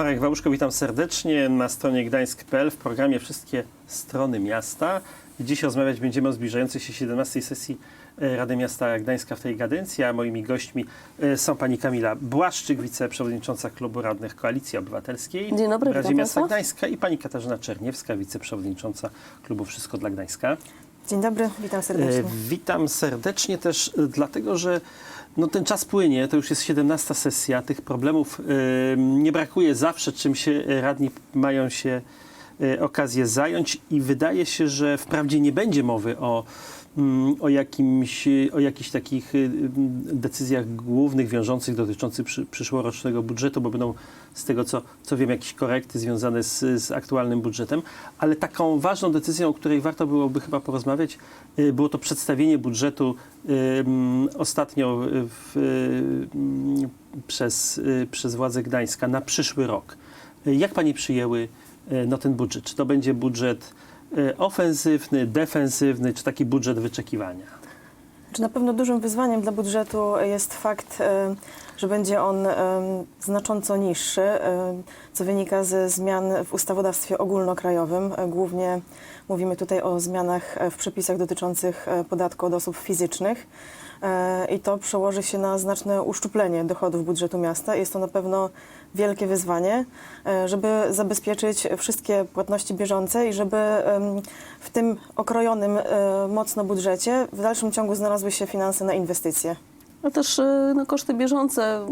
Marek Wałuszko, witam serdecznie na stronie gdańsk.pl w programie Wszystkie strony miasta. Dziś rozmawiać będziemy o zbliżającej się 17 sesji e, Rady Miasta Gdańska w tej kadencji, a moimi gośćmi e, są pani Kamila Błaszczyk, wiceprzewodnicząca Klubu Radnych Koalicji Obywatelskiej Dzień dobry, w Radzie Miasta. Gdańska i pani Katarzyna Czerniewska, wiceprzewodnicząca Klubu Wszystko dla Gdańska. Dzień dobry, witam serdecznie. E, Witam serdecznie też dlatego, że no, ten czas płynie, to już jest 17 sesja, tych problemów e, nie brakuje zawsze, czym się radni mają się e, okazję zająć i wydaje się, że wprawdzie nie będzie mowy o, o, jakimś, o jakichś takich e, mm, decyzjach głównych, wiążących, dotyczących przy, przyszłorocznego budżetu, bo będą z tego, co, co wiem, jakieś korekty związane z, z aktualnym budżetem, ale taką ważną decyzją, o której warto byłoby chyba porozmawiać, y, było to przedstawienie budżetu y, mm, ostatnio w, y, mm, przez, y, przez władze Gdańska na przyszły rok. Y, Jak Panie przyjęły y, no, ten budżet? Czy to będzie budżet y, ofensywny, defensywny, czy taki budżet wyczekiwania? Czy na pewno dużym wyzwaniem dla budżetu jest fakt, e, że będzie on e, znacząco niższy, co wynika ze zmian w ustawodawstwie ogólnokrajowym. Głównie mówimy tutaj o zmianach w przepisach dotyczących podatku od osób fizycznych. E, I to przełoży się na znaczne uszczuplenie dochodów budżetu miasta. Jest to na pewno wielkie wyzwanie, e, żeby zabezpieczyć wszystkie płatności bieżące i żeby w tym okrojonym e, mocno budżecie w dalszym ciągu znalazły się finanse na inwestycje. A też no, koszty bieżące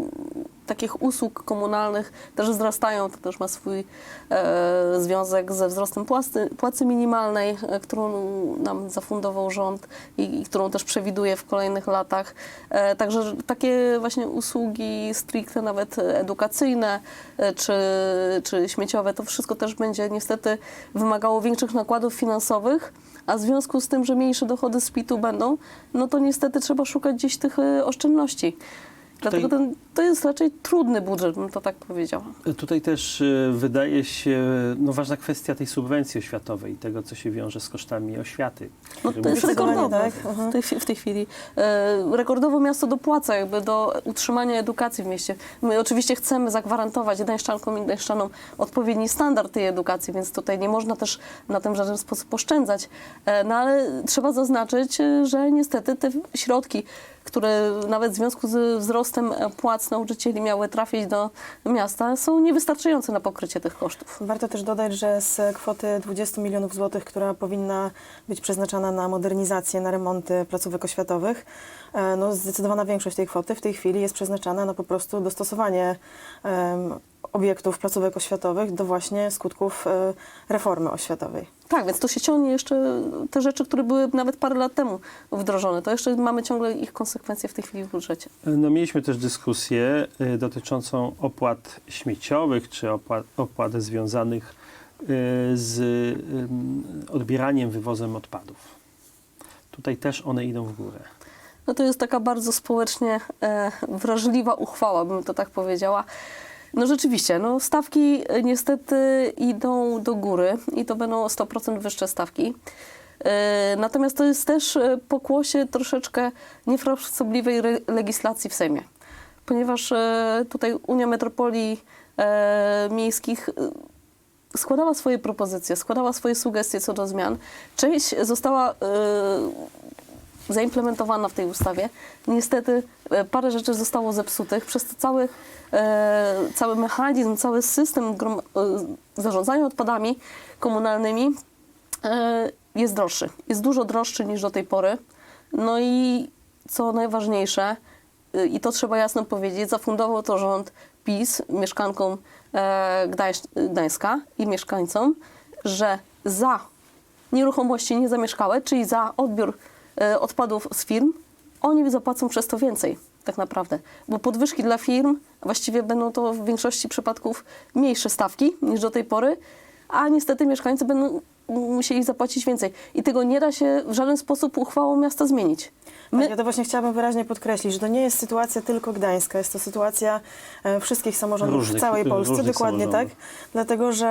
takich usług komunalnych też wzrastają. To też ma swój e, związek ze wzrostem płacy, płacy minimalnej, e, którą nam zafundował rząd i, i którą też przewiduje w kolejnych latach. E, także że takie właśnie usługi stricte nawet edukacyjne e, czy, czy śmieciowe, to wszystko też będzie niestety wymagało większych nakładów finansowych. A w związku z tym, że mniejsze dochody z PIT-u będą, no to niestety trzeba szukać gdzieś tych e, oszczędności. Dlatego ten, to jest raczej trudny budżet, bym to tak powiedziała. Tutaj też y, wydaje się no, ważna kwestia tej subwencji oświatowej, tego, co się wiąże z kosztami oświaty. No to jest rekordowo tak, mhm. w, tej, chwi- w tej chwili. E, rekordowo miasto dopłaca jakby do utrzymania edukacji w mieście. My oczywiście chcemy zagwarantować Gdańszczankom i Gdańszczanom odpowiedni standard tej edukacji, więc tutaj nie można też na tym w żaden sposób oszczędzać. E, no ale trzeba zaznaczyć, e, że niestety te środki, które nawet w związku z wzrostem płac nauczycieli miały trafić do miasta, są niewystarczające na pokrycie tych kosztów. Warto też dodać, że z kwoty 20 milionów złotych, która powinna być przeznaczana na modernizację, na remonty placówek oświatowych, e, no zdecydowana większość tej kwoty w tej chwili jest przeznaczana na po prostu dostosowanie em, obiektów placówek oświatowych do właśnie skutków e, reformy oświatowej. Tak, więc to się ciągnie jeszcze te rzeczy, które były nawet parę lat temu wdrożone. To jeszcze mamy ciągle ich konsekwencje w tej chwili w budżecie. No, mieliśmy też dyskusję y, dotyczącą opłat śmieciowych, czy opłat, opłat związanych z odbieraniem, wywozem odpadów. Tutaj też one idą w górę. No to jest taka bardzo społecznie e, wrażliwa uchwała, bym to tak powiedziała. No rzeczywiście, no stawki e, niestety idą do góry i to będą o 100% wyższe stawki. E, Natomiast to jest też e, pokłosie troszeczkę niefrasobliwej legislacji w Sejmie, ponieważ tutaj Unia Metropolii Miejskich składała swoje propozycje, składała swoje sugestie co do zmian. Część została zaimplementowana w tej ustawie. Niestety e, parę rzeczy zostało zepsutych, przez to cały, e, cały mechanizm, cały system e, zarządzania odpadami komunalnymi jest droższy. Jest dużo droższy niż do tej pory. No i co najważniejsze, i to trzeba jasno powiedzieć, zafundował to rząd PiS mieszkankom Gdańsz, Gdańska i mieszkańcom, że za nieruchomości niezamieszkałe, czyli za odbiór odpadów z firm, oni zapłacą przez to więcej tak naprawdę. Bo podwyżki dla firm właściwie będą to w większości przypadków mniejsze stawki niż do tej pory, a niestety mieszkańcy będą musieli zapłacić więcej. I tego nie da się w żaden sposób uchwałą miasta zmienić. My, Tak, ja to właśnie chciałabym wyraźnie podkreślić, że to nie jest sytuacja tylko gdańska, jest to sytuacja e, wszystkich samorządów Różnych- w całej Polsce, dokładnie tak. Dlatego, że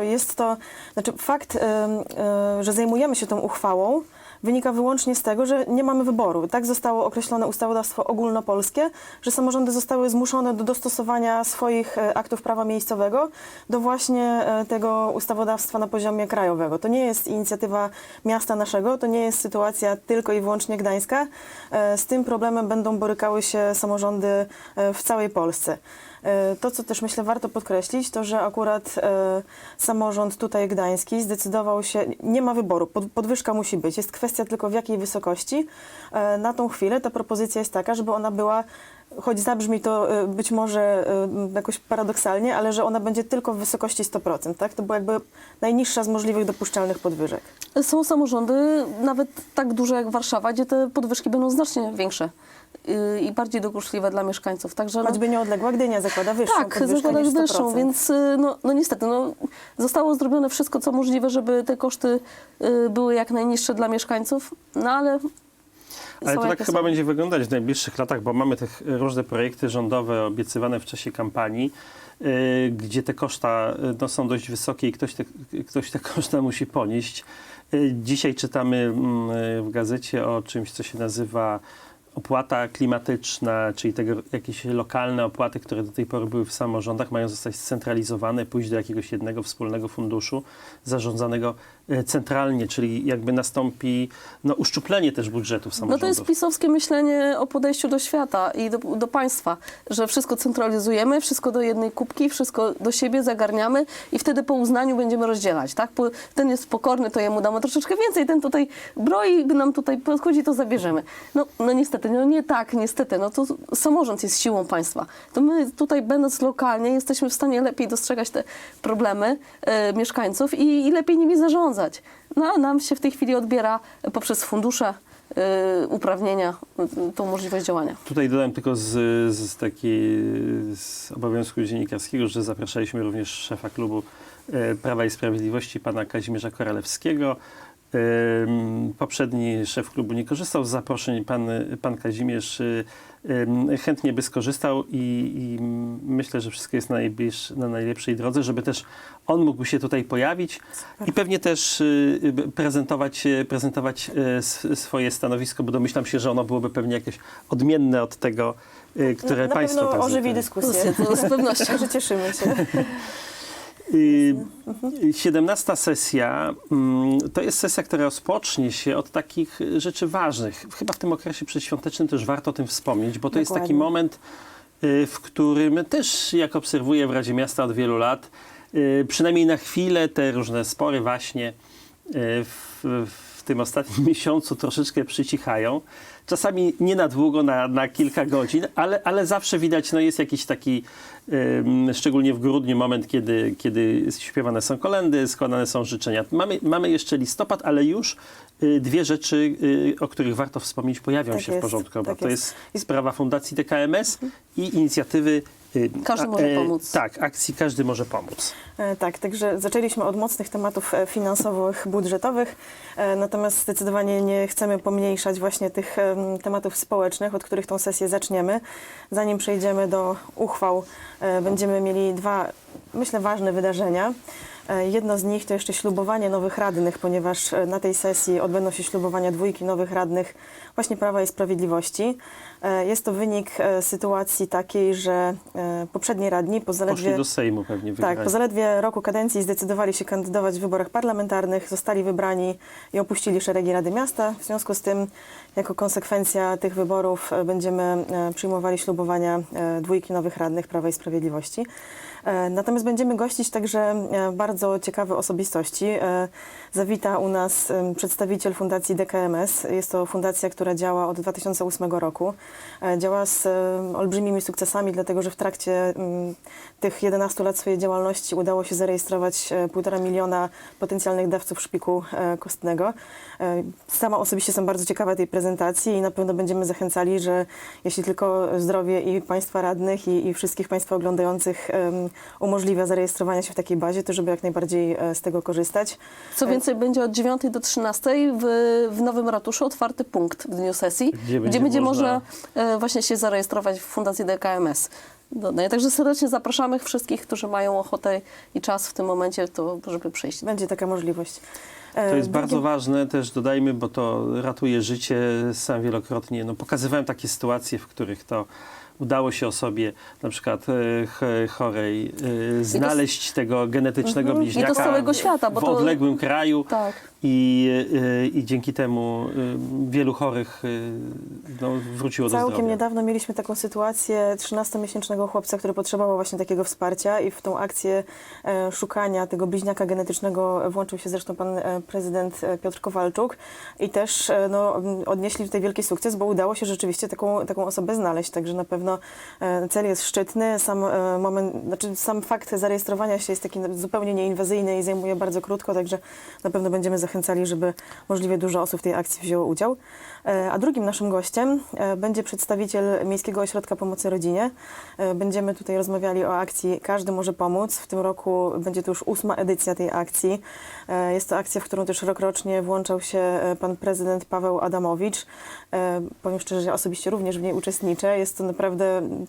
e, jest to, znaczy fakt, e, e, że zajmujemy się tą uchwałą, wynika wyłącznie z tego, że nie mamy wyboru. Tak zostało określone ustawodawstwo ogólnopolskie, że samorządy zostały zmuszone do dostosowania swoich e, aktów prawa miejscowego do właśnie e, tego ustawodawstwa na poziomie krajowego. To nie jest inicjatywa miasta naszego, to nie jest sytuacja tylko i wyłącznie gdańska. E, Z tym problemem będą borykały się samorządy w całej Polsce. E, To, co też myślę warto podkreślić, to że akurat e, samorząd tutaj gdański zdecydował się, nie ma wyboru, pod, podwyżka musi być, jest kwestia tylko w jakiej wysokości. E, Na tą chwilę ta propozycja jest taka, żeby ona była, choć zabrzmi to być może jakoś paradoksalnie, ale że ona będzie tylko w wysokości 100%, tak? To była jakby najniższa z możliwych dopuszczalnych podwyżek. Są samorządy, nawet tak duże jak Warszawa, gdzie te podwyżki będą znacznie większe i bardziej dokuczliwe dla mieszkańców. Także no, Choćby nieodległa Gdynia zakłada wyższą tak, zakłada niż 100%. wyższą, więc y, no, no niestety no, zostało zrobione wszystko, co możliwe, żeby te koszty y, były jak najniższe dla mieszkańców, no ale Ale to tak chyba są. będzie wyglądać w najbliższych latach, bo mamy te różne projekty rządowe obiecywane w czasie kampanii, y, gdzie te koszta y, no, są dość wysokie i ktoś te, ktoś te koszta musi ponieść. Y, Dzisiaj czytamy mm, y, w gazecie o czymś, co się nazywa opłata klimatyczna, czyli tego, jakieś lokalne opłaty, które do tej pory były w samorządach, mają zostać scentralizowane, pójść do jakiegoś jednego wspólnego funduszu zarządzanego centralnie, czyli jakby nastąpi no, uszczuplenie też budżetów No samorządów. to jest pisowskie myślenie o podejściu do świata i do, do państwa, że wszystko centralizujemy, wszystko do jednej kubki, wszystko do siebie zagarniamy i wtedy po uznaniu będziemy rozdzielać, tak? Ten jest pokorny, to jemu damy troszeczkę więcej, ten tutaj broi, nam tutaj podchodzi, to zabierzemy. No, no niestety, no nie tak, niestety, no to samorząd jest siłą państwa. To my tutaj będąc lokalnie jesteśmy w stanie lepiej dostrzegać te problemy e, mieszkańców i, i lepiej nimi zarządzać. No a nam się w tej chwili odbiera poprzez fundusze y, uprawnienia, y, tą możliwość działania. Tutaj dodam tylko z, z takiej z obowiązku dziennikarskiego, że zapraszaliśmy również szefa klubu e, Prawa i Sprawiedliwości, pana Kazimierza Koralewskiego. Poprzedni szef klubu nie korzystał z zaproszeń. Pan, pan Kazimierz y, chętnie by skorzystał i, i myślę, że wszystko jest na, na najlepszej drodze, żeby też on mógł się tutaj pojawić i pewnie też y, prezentować, y, prezentować swoje stanowisko, bo domyślam się, że ono byłoby pewnie jakieś odmienne od tego, które Na państwo pewno ożywi prezentują. dyskusję. To z pewnością. Także cieszymy się. Y, 17 sesja mm, to jest sesja, która rozpocznie się od takich rzeczy ważnych. Chyba w tym okresie przedświątecznym też warto o tym wspomnieć, bo to jest taki Dokładnie. moment, y, w którym też, jak obserwuję w Radzie Miasta od wielu lat, y, przynajmniej na chwilę te różne spory właśnie y, w, w tym ostatnim miesiącu troszeczkę przycichają. Czasami nie na długo, na, na kilka godzin, ale, ale zawsze widać, no jest jakiś taki, ym, szczególnie w grudniu, moment, kiedy, kiedy śpiewane są kolendy, składane są życzenia. Mamy, mamy jeszcze listopad, ale już y, dwie rzeczy, y, o których warto wspomnieć, pojawią Tak się w jest, porządku. obrad. tak to jest. jest sprawa Fundacji DKMS i inicjatywy Każdy a- może e, pomóc. Tak, akcji Każdy może pomóc. E, Tak, także zaczęliśmy od mocnych tematów e, finansowych, budżetowych, e, natomiast zdecydowanie nie chcemy pomniejszać właśnie tych em, tematów społecznych, od których tą sesję zaczniemy. Zanim przejdziemy do uchwał, będziemy mieli dwa, myślę, ważne wydarzenia. E, Jedno z nich to jeszcze ślubowanie nowych radnych, ponieważ e, na tej sesji odbędą się ślubowania dwójki nowych radnych właśnie Prawa i Sprawiedliwości. E, Jest to wynik sytuacji takiej, że poprzedni radni po zaledwie... Poszli do Sejmu pewnie wygrali. Tak, po zaledwie roku kadencji zdecydowali się kandydować w wyborach parlamentarnych, zostali wybrani i opuścili szeregi Rady Miasta. W związku z tym, jako konsekwencja tych wyborów, będziemy przyjmowali ślubowania dwójki nowych radnych Prawa i Sprawiedliwości. E, Natomiast będziemy gościć także e, bardzo ciekawe osobistości. E, Zawita u nas przedstawiciel Fundacji DKMS. Jest to fundacja, która działa od 2008 roku. E, Działa z olbrzymimi sukcesami, dlatego że w trakcie tych 11 lat swojej działalności udało się zarejestrować e, 1,5 miliona potencjalnych dawców szpiku e, kostnego. E, Sama osobiście jestem bardzo ciekawa tej prezentacji i na pewno będziemy zachęcali, że jeśli tylko zdrowie i Państwa radnych i, i wszystkich Państwa oglądających em, umożliwia zarejestrowanie się w takiej bazie, to żeby jak najbardziej e, z tego korzystać. Co będzie od 9 do 13 w, w Nowym Ratuszu otwarty punkt w dniu sesji, Gdzie gdzie będzie będzie można- można e, właśnie się zarejestrować w Fundacji DKMS. dodaje. Także serdecznie zapraszamy wszystkich, którzy mają ochotę i czas w tym momencie, to żeby przyjść. Będzie taka możliwość. E, To jest bardzo ważne, też dodajmy, bo to ratuje życie. Sam wielokrotnie no, pokazywałem takie sytuacje, w których to udało się osobie, na przykład e, ch- chorej, e, znaleźć tego genetycznego Mhm. I bliźniaka to z całego świata, bo w to- odległym kraju. Tak. I, e, I dzięki temu wielu chorych no, wróciło do Całkiem zdrowia. niedawno mieliśmy taką sytuację 13-miesięcznego chłopca, który potrzebował właśnie takiego wsparcia i w tą akcję szukania tego bliźniaka genetycznego włączył się zresztą pan prezydent Piotr Kowalczuk i też no, odnieśli tutaj wielki sukces, bo udało się rzeczywiście taką, taką osobę znaleźć, także na pewno e, cel jest szczytny, sam e, moment, znaczy sam fakt zarejestrowania się jest taki zupełnie nieinwazyjny i zajmuje bardzo krótko, także na pewno będziemy zachęcali, żeby możliwie dużo osób w tej akcji wzięło udział. E, A drugim naszym gościem będzie przedstawiciel Miejskiego Ośrodka Pomocy Rodzinie. Będziemy tutaj rozmawiali o akcji Każdy może pomóc. W tym roku będzie to już ósma edycja tej akcji. Jest to akcja, w którą też rokrocznie włączał się pan prezydent Paweł Adamowicz. Powiem szczerze, że osobiście również w niej uczestniczę. Jest to naprawdę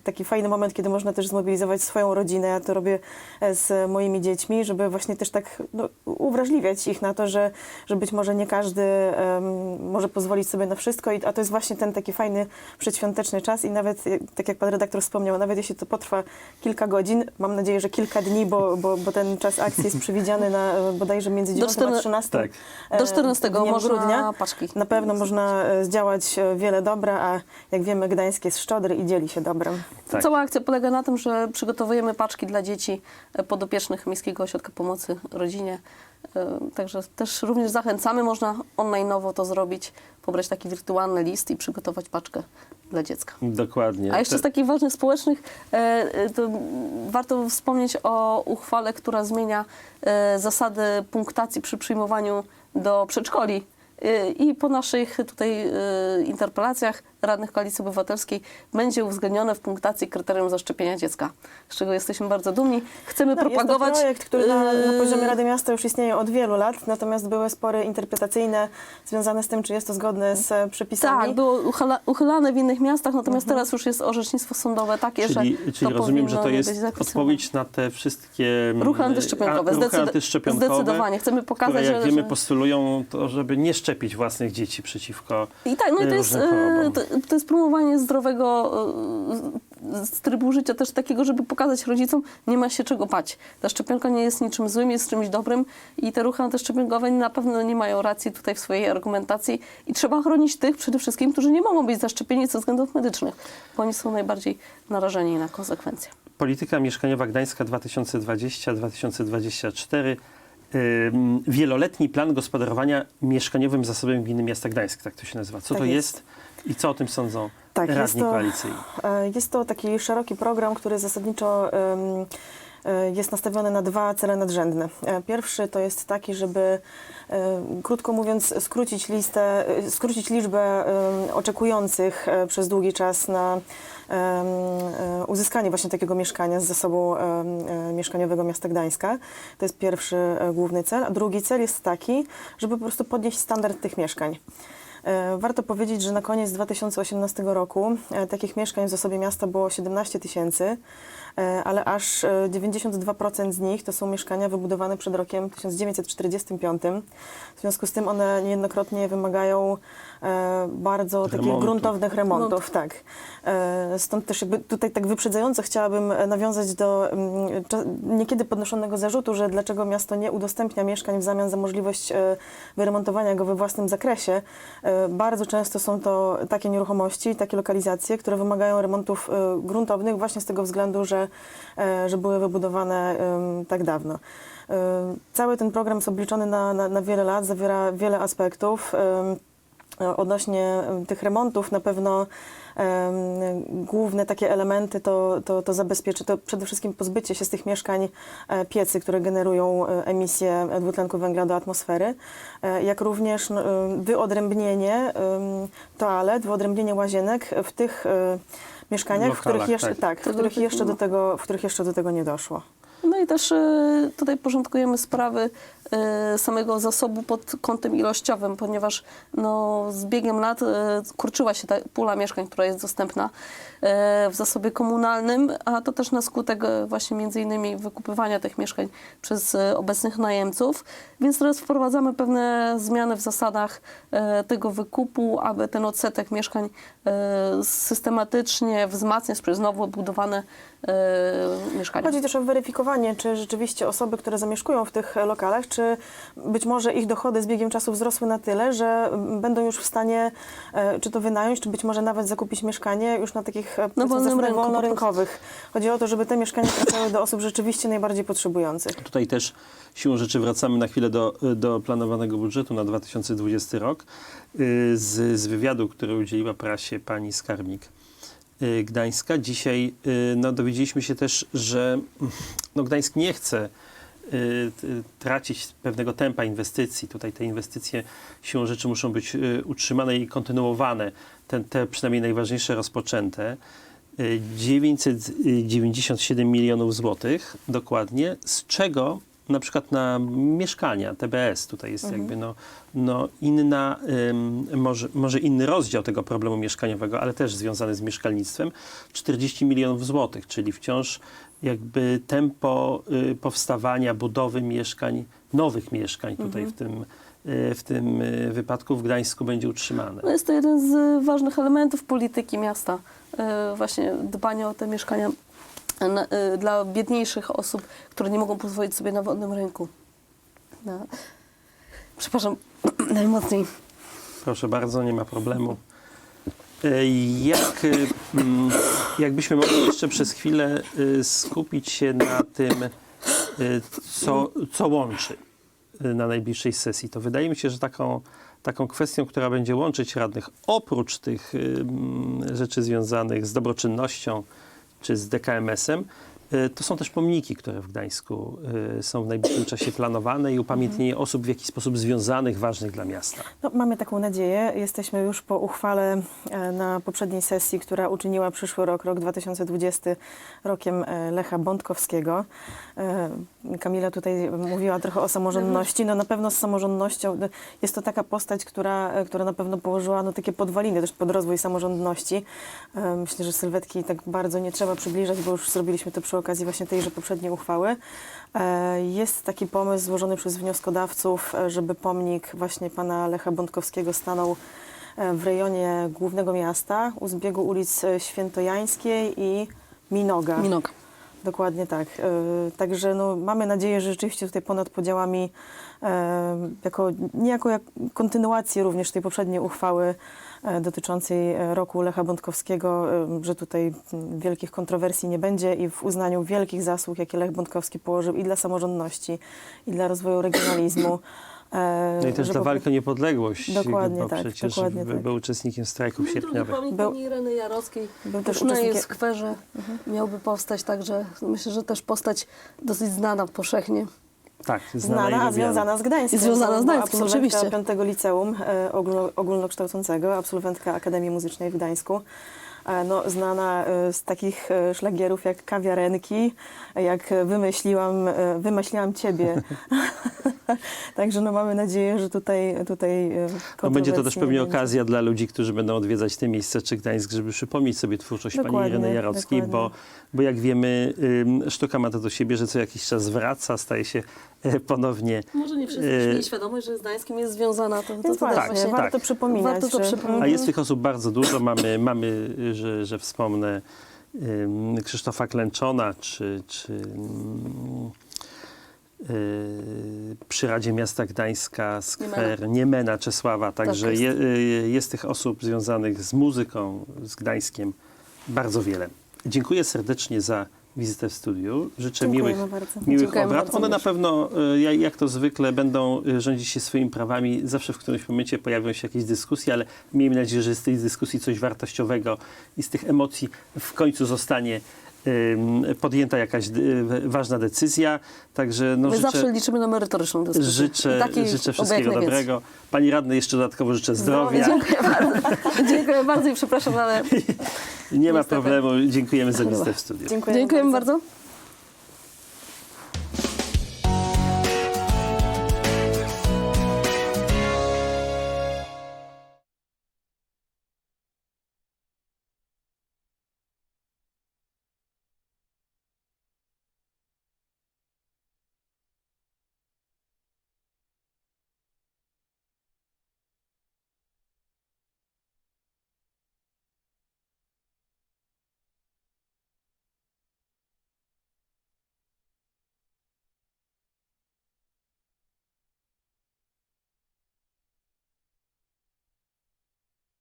taki fajny moment, kiedy można też zmobilizować swoją rodzinę. Ja to robię e, z moimi dziećmi, żeby właśnie też tak no, uwrażliwiać ich na to, że, że być może nie każdy em, może pozwolić sobie na wszystko, i, a to jest właśnie ten taki fajny przedświąteczny czas i nawet, jak- tak jak pan redaktor wspomniał, nawet jeśli to potrwa kilka godzin, mam nadzieję, że kilka dni, bo, bo, bo ten czas akcji jest przewidziany na e, bodajże między 9 a czterna- 13 Tak. e, Do 14 dniem można grudnia. paczki. Na pewno można e, zdziałać e, wiele dobra, a jak wiemy, Gdańsk jest szczodry i dzieli się dobrem. Tak. Cała akcja polega na tym, że przygotowujemy paczki dla dzieci e, podopiecznych Miejskiego Ośrodka Pomocy Rodzinie. E, Także też również zachęcamy, można online'owo to zrobić, pobrać taki wirtualny list i przygotować paczkę dla dziecka. Dokładnie. A jeszcze Te- z takich ważnych społecznych, e, to warto wspomnieć o uchwale, która zmienia zasady punktacji przy przyjmowaniu do przedszkoli. E, I po naszych tutaj e, interpelacjach radnych Koalicji Obywatelskiej będzie uwzględnione w punktacji kryterium zaszczepienia dziecka, z czego jesteśmy bardzo dumni. Chcemy No, propagować. Jest to projekt, który na, na e, poziomie Rady Miasta już istnieje od wielu lat, natomiast były spory interpretacyjne związane z tym, czy jest to zgodne z e, przepisami. Tak, było uchyla, uchylane w innych miastach, natomiast teraz już jest orzecznictwo sądowe takie, Czyli, że czyli to rozumiem, że to nie jest odpowiedź na te wszystkie mm, Ruchy antyszczepionkowe, a- ruchy antyszczepionkowe, zdecydowanie. Chcemy pokazać, które, jak że- wiemy, postulują to, żeby nie szczepić własnych dzieci przeciwko I tak, no i to e, jest, różnym chorobom. to, to jest promowanie zdrowego e, z trybu życia też takiego, żeby pokazać rodzicom, nie ma się czego bać. Ta szczepionka nie jest niczym złym, jest czymś dobrym i te ruchy antyszczepionkowe na pewno nie mają racji tutaj w swojej argumentacji i trzeba chronić tych przede wszystkim, którzy nie mogą być zaszczepieni ze względów medycznych, bo oni są najbardziej narażeni na konsekwencje. Polityka mieszkaniowa Gdańska 2020-2024. Wieloletni plan gospodarowania mieszkaniowym zasobem gminy miasta Gdańsk, tak to się nazywa. Co Tak to jest. jest i co o tym sądzą Tak, jest radni to- koalicyjni? E, Jest to taki szeroki program, który zasadniczo jest nastawiony na dwa cele nadrzędne. E, Pierwszy to jest taki, żeby e, krótko mówiąc skrócić listę, e, skrócić liczbę oczekujących e, przez długi czas na e, uzyskanie właśnie takiego mieszkania z zasobu e, mieszkaniowego miasta Gdańska. To jest pierwszy e, główny cel. A drugi cel jest taki, żeby po prostu podnieść standard tych mieszkań. E, Warto powiedzieć, że na koniec 2018 roku e, takich mieszkań w zasobie miasta było 17 tysięcy, e, ale aż e, 92% z nich to są mieszkania wybudowane przed rokiem 1945. W związku z tym one niejednokrotnie wymagają e, bardzo takich Remontów. gruntownych remontów. Tak. E, Stąd też jakby tutaj tak wyprzedzająco chciałabym e, nawiązać do mm, niekiedy podnoszonego zarzutu, że dlaczego miasto nie udostępnia mieszkań w zamian za możliwość wyremontowania go we własnym zakresie. Bardzo często są to takie nieruchomości, takie lokalizacje, które wymagają remontów gruntownych właśnie z tego względu, że, że były wybudowane tak dawno. Cały ten program jest obliczony na, na, na wiele lat, zawiera wiele aspektów. E, Odnośnie tych remontów na pewno em, główne takie elementy to, to, to zabezpieczy, to przede wszystkim pozbycie się z tych mieszkań e, piecy, które generują e, emisję dwutlenku węgla do atmosfery, e, jak również no, wyodrębnienie toalet, wyodrębnienie łazienek w tych e, mieszkaniach, w których Lokalach, jeszcze, tak. tak, w których jeszcze do tego, w których jeszcze do tego nie doszło. No i też tutaj porządkujemy sprawy samego zasobu pod kątem ilościowym, ponieważ no, z biegiem lat e, kurczyła się ta pula mieszkań, która jest dostępna e, w zasobie komunalnym, a to też na skutek właśnie między innymi wykupywania tych mieszkań przez obecnych najemców. Więc teraz wprowadzamy pewne zmiany w zasadach tego wykupu, aby ten odsetek mieszkań systematycznie wzmacniać budowane e, mieszkania. Chodzi też o weryfikowanie, czy rzeczywiście osoby, które zamieszkują w tych lokalach, czy być może ich dochody z biegiem czasu wzrosły na tyle, że będą już w stanie e, czy to wynająć, czy być może nawet zakupić mieszkanie już na takich zasadach rynku wolnorynkowych. Chodzi o to, żeby te mieszkania trafiały do osób rzeczywiście najbardziej potrzebujących. Tutaj też siłą rzeczy wracamy na chwilę do, do planowanego budżetu na 2020 rok. Y, Z, z wywiadu, który udzieliła prasie pani skarbnik Gdańska, dzisiaj y, no, dowiedzieliśmy się też, że no, Gdańsk nie chce y, tracić pewnego tempa inwestycji. Tutaj te inwestycje siłą rzeczy muszą być y, utrzymane i kontynuowane, te, te przynajmniej najważniejsze rozpoczęte. Y, 997 milionów złotych dokładnie, z czego na przykład na mieszkania, TBS, tutaj jest jakby no, no inna, ym, może, może inny rozdział tego problemu mieszkaniowego, ale też związany z mieszkalnictwem, 40 milionów złotych, czyli wciąż jakby tempo y, powstawania, budowy mieszkań, nowych mieszkań tutaj w tym, y, w tym y, wypadku w Gdańsku będzie utrzymane. No jest to jeden z ważnych elementów polityki miasta, właśnie dbanie o te mieszkania dla biedniejszych osób, które nie mogą pozwolić sobie na wolnym rynku. No. Przepraszam, najmocniej. Proszę bardzo, nie ma problemu. E, Jak, y, mm, jakbyśmy mogli jeszcze przez chwilę y, skupić się na tym, y, co, co łączy y, na najbliższej sesji, to wydaje mi się, że taką, taką kwestią, która będzie łączyć radnych, oprócz tych y, mm, rzeczy związanych z dobroczynnością czy z DKMS-em, to są też pomniki, które w Gdańsku y, są w najbliższym czasie planowane i upamiętnienie osób w jakiś sposób związanych, ważnych dla miasta. No, mamy taką nadzieję. Jesteśmy już po uchwale e, na poprzedniej sesji, która uczyniła przyszły rok, rok 2020, rokiem e, Lecha Bątkowskiego. E, Kamila tutaj mówiła trochę o samorządności. No na pewno z samorządnością no, jest to taka postać, która, e, która na pewno położyła no, takie podwaliny też pod rozwój samorządności. E, Myślę, że sylwetki tak bardzo nie trzeba przybliżać, bo już zrobiliśmy to przy okazji właśnie tejże poprzedniej uchwały. E, Jest taki pomysł złożony przez wnioskodawców, e, żeby pomnik właśnie pana Lecha Bątkowskiego stanął e, w rejonie głównego miasta, u zbiegu ulic Świętojańskiej i Minoga. Minok. Dokładnie tak. E, Także no, mamy nadzieję, że rzeczywiście tutaj ponad podziałami, e, jako, niejako jak kontynuację również tej poprzedniej uchwały e, dotyczącej roku Lecha Bątkowskiego, że tutaj wielkich kontrowersji nie będzie i w uznaniu wielkich zasług, jakie Lech Bątkowski położył i dla samorządności, i dla rozwoju regionalizmu. E, No i też dla walki o niepodległość, Dokładnie bo tak, przecież dokładnie by- tak. był uczestnikiem strajków sierpniowych. Był- pani Ireny Jarockiej Był też też na jej skwerze miałby powstać, także myślę, że też postać dosyć znana powszechnie. Tak, znana, Znana, i a związana z Gdańskiem. I związana z Gdańskiem, absolwentka oczywiście. piątego liceum e, ogólno, ogólnokształcącego, absolwentka Akademii Muzycznej w Gdańsku. E, No, znana e, z takich e, szlagierów jak kawiarenki, jak wymyśliłam, e, wymyśliłam ciebie. Także no, mamy nadzieję, że tutaj, tutaj e, No będzie to też pewnie okazja dla ludzi, którzy będą odwiedzać te miejsca czy Gdańsk, żeby przypomnieć sobie twórczość pani Dokładnie, Ireny Jarockiej, bo, dokładnie. bo jak wiemy, sztuka ma to do siebie, że co jakiś czas wraca, staje się e, ponownie Może nie wszyscy E, mieli świadomość, że z Gdańskim jest związana. To, to, to też właśnie, tak, warto tak. przypominać. Warto to przypominać. A jest tych osób bardzo dużo. Mamy, mamy że, że wspomnę Krzysztofa Klęczona, czy, czy y, przy Radzie Miasta Gdańska, skwer Niemena Czesława. Także jest. je, y, jest tych osób związanych z muzyką, z Gdańskiem bardzo wiele. Dziękuję serdecznie za wizytę w studiu. Życzę Dziękujemy miłych, bardzo. miłych Dziękujemy obrad. bardzo One na pewno, y, jak, to zwykle, będą y, rządzić się swoimi prawami. Zawsze w którymś momencie pojawią się jakieś dyskusje, ale miejmy nadzieję, że z tej dyskusji coś wartościowego i z tych emocji w końcu zostanie podjęta jakaś ważna decyzja. Także no, My życzę, zawsze liczymy na merytoryczną dyskusję. Życzę, życzę wszystkiego dobrego. Pani radny jeszcze dodatkowo życzę zdrowia. Dziękuję bardzo. Dziękuję bardzo i przepraszam, ale Nie ma Niestety. problemu. Dziękujemy za wizytę w studiu. Dziękujemy dziękujemy bardzo. bardzo.